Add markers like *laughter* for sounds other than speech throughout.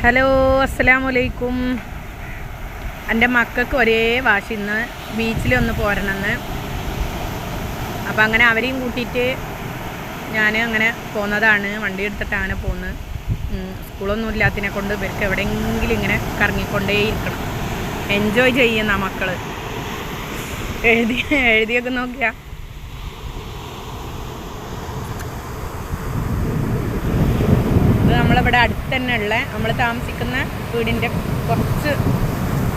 Hello അസ്സലാമലൈക്കും എന്റെ മക്കൾക്ക് ഒരേ വാശി ഇന്ന് ബീച്ചിലൊന്ന് പോരണമെന്ന് അപ്പം അങ്ങനെ അവരെയും കൂട്ടിയിട്ട് ഞാൻ അങ്ങനെ പോകുന്നതാണ് വണ്ടി എടുത്തിട്ട് പോകുന്നത് സ്കൂളൊന്നും ഇല്ലാത്തതിനെ കൊണ്ട് ഇവർക്ക് എവിടെയെങ്കിലും ഇങ്ങനെ കറങ്ങിക്കൊണ്ടേയിരിക്കണം. എൻജോയ് ചെയ്യുന്ന മക്കൾ എഴുതി എഴുതിയൊക്കെ നോക്കിയാ ഇത് നമ്മളിവിടെ അടുത്ത് തന്നെ ഉള്ള നമ്മൾ താമസിക്കുന്ന വീടിന്റെ കുറച്ച്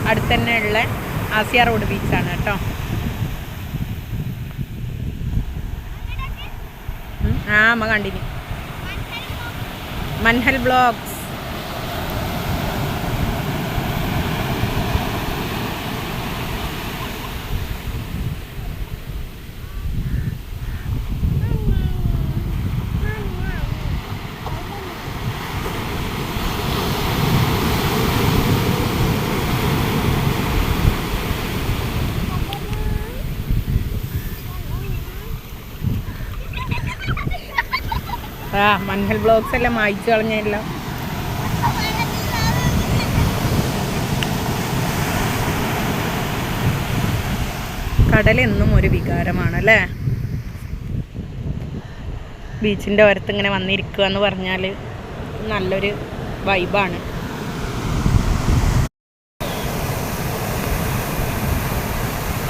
അടുത്ത് തന്നെ ഉള്ള ആസിയ റോഡ് ബീച്ചാണ് കേട്ടോ. ആ അമ്മ കണ്ടിന്. മൻഹൽ ബ്ലോഗ്സ് ആ മൻഹൽ ബ്ലോഗ്സ് എല്ലാം മായിച്ചു കടൽ എന്നും ഒരു വികാരമാണ് അല്ലേ ബീച്ചിന്റെ ഓരത്ത് ഇങ്ങനെ വന്നിരിക്കുക എന്ന് പറഞ്ഞാൽ നല്ലൊരു വൈബാണ്.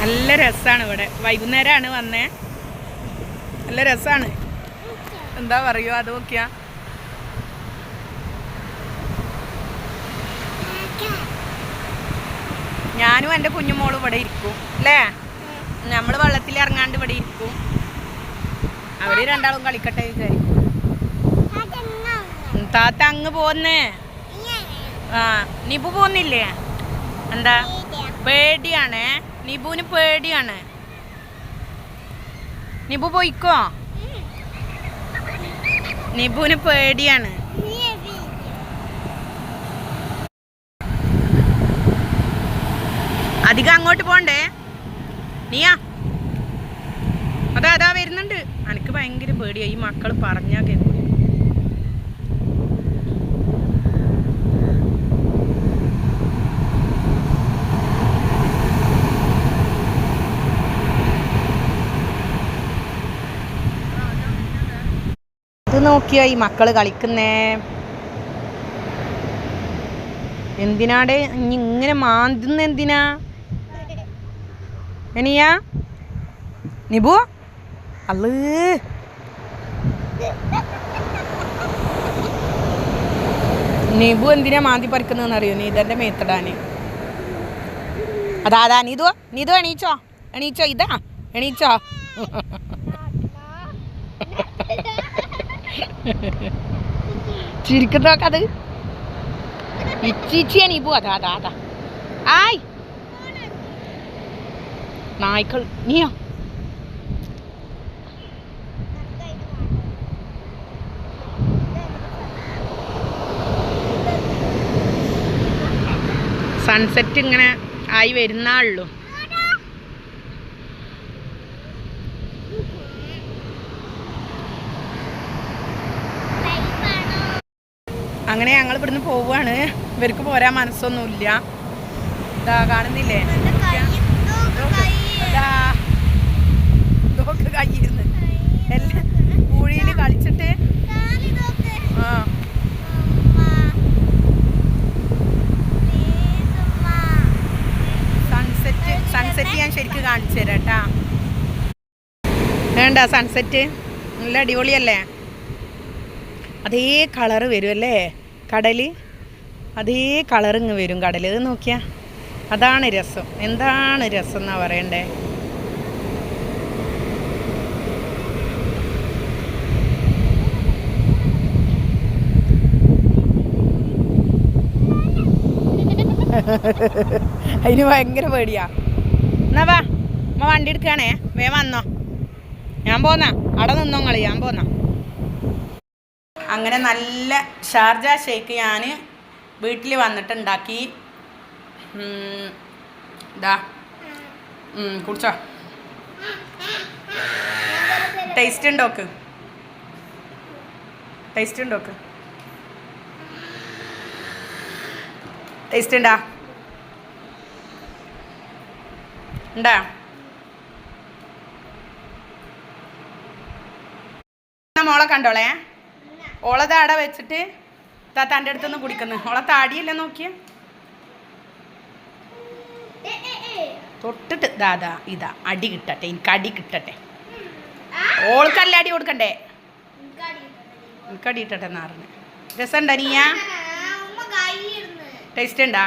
നല്ല രസമാണ് ഇവിടെ. വൈകുന്നേരമാണ് വന്നേ. നല്ല രസമാണ് എന്താ പറയുക അത് നോക്കിയാ. ഞാനും എന്റെ കുഞ്ഞുമോളും ഇവിടെ ഇരിക്കും അല്ലേ? നമ്മൾ വെള്ളത്തിൽ ഇറങ്ങാണ്ട് ഇവിടെ ഇരിക്കും. അവർ രണ്ടാളും കളിക്കട്ടെ വിചാരിക്കും. താത്ത അങ്ങ് പോന്നേ. ആ നിബു പോന്നില്ലേ? എന്താ? പേടിയാണേ. നിബുവിന് പേടിയാണ്. നിബു പോയിക്കോ? നിബുവിന് പേടിയാണ്. അധികം അങ്ങോട്ട് പോണ്ടേ? നീയാ. അതാ അതാ വരുന്നുണ്ട്. എനിക്ക് ഭയങ്കര പേടിയായി ഈ മക്കൾ പറഞ്ഞാ കേൾക്കും നോക്കിയാ ഈ മക്കൾ കളിക്കുന്നേ? എന്തിനാടെ? ഇങ്ങനെ മാന്തുന്ന എന്തിനാ? എനിയാ? നിബു? അല്ല നിബു എന്തിനാ മാന്തി പറിക്കുന്നതെന്ന് അറിയോ? നീതന്റെ മേത്തടാന്. അതാ അതാ നീതു നീതു എണീച്ചോ. എണീച്ചോ ഇതാ. എണീച്ചോ. ചിരിക്കുന്നോക്കത്. ഇച്ചിച്ചിയാ നീബു അതാ അതാ അതാ ആയ്. നായ്ക്കൾ. നീയോ? സൺസെറ്റ് ഇങ്ങനെ ആയി വരുന്നാളുള്ളൂ അങ്ങനെ ഞങ്ങൾ ഇവിടുന്ന് പോവുകയാണ് ഇവർക്ക് പോരാൻ മനസ്സൊന്നുമില്ല. ഇതാ കാണുന്നില്ലേ? സൺസെറ്റ് സൺസെറ്റ് ഞാൻ ശരിക്കും കാണിച്ചു വേണ്ട സൺസെറ്റ് നല്ല അടിപൊളിയല്ലേ? അതേ കളറ് വരുമല്ലേ കടൽ അതേ കളറിങ് വരും കടൽ ഇത് നോക്കിയാ. അതാണ് രസം. എന്താണ് രസം എന്നാ പറയണ്ടേ? *laughs* അതിന് ഭയങ്കര പേടിയാ. എന്നാ വാ. അമ്മ വണ്ടി എടുക്കുകയാണേ വേ വന്നോ. ഞാൻ പോന്നാ. അവിടെ നിന്നോ കളി ഞാൻ പോന്നാ. അങ്ങനെ നല്ല ഷാർജ ഷേക്ക് ഞാൻ വീട്ടിൽ വന്നിട്ടുണ്ടാക്കി. ഇതാ കുടിച്ചോ? ടേസ്റ്റ് ഉണ്ടോക്ക് ടേസ്റ്റ് ഉണ്ടോക്ക് ടേസ്റ്റ് ഉണ്ടാ? ഉണ്ടാ? മോളെ കണ്ടോളേ. ഓളെ താട വെച്ചിട്ട് താത്താന്റെ അടുത്തുനിന്ന് കുടിക്കുന്നു. ഓളെ താടിയല്ലേ നോക്കിയ? തൊട്ടിട്ട് ദാദാ ഇതാ അടി കിട്ടട്ടെ എനിക്ക് അടി കിട്ടട്ടെ. ഓൾക്കല്ല അടി കൊടുക്കണ്ടേ? എനിക്ക് അടി കിട്ടട്ടെ നാറിന് രസം രസമുണ്ടോ നീയാ? ടേസ്റ്റ് ഉണ്ടാ?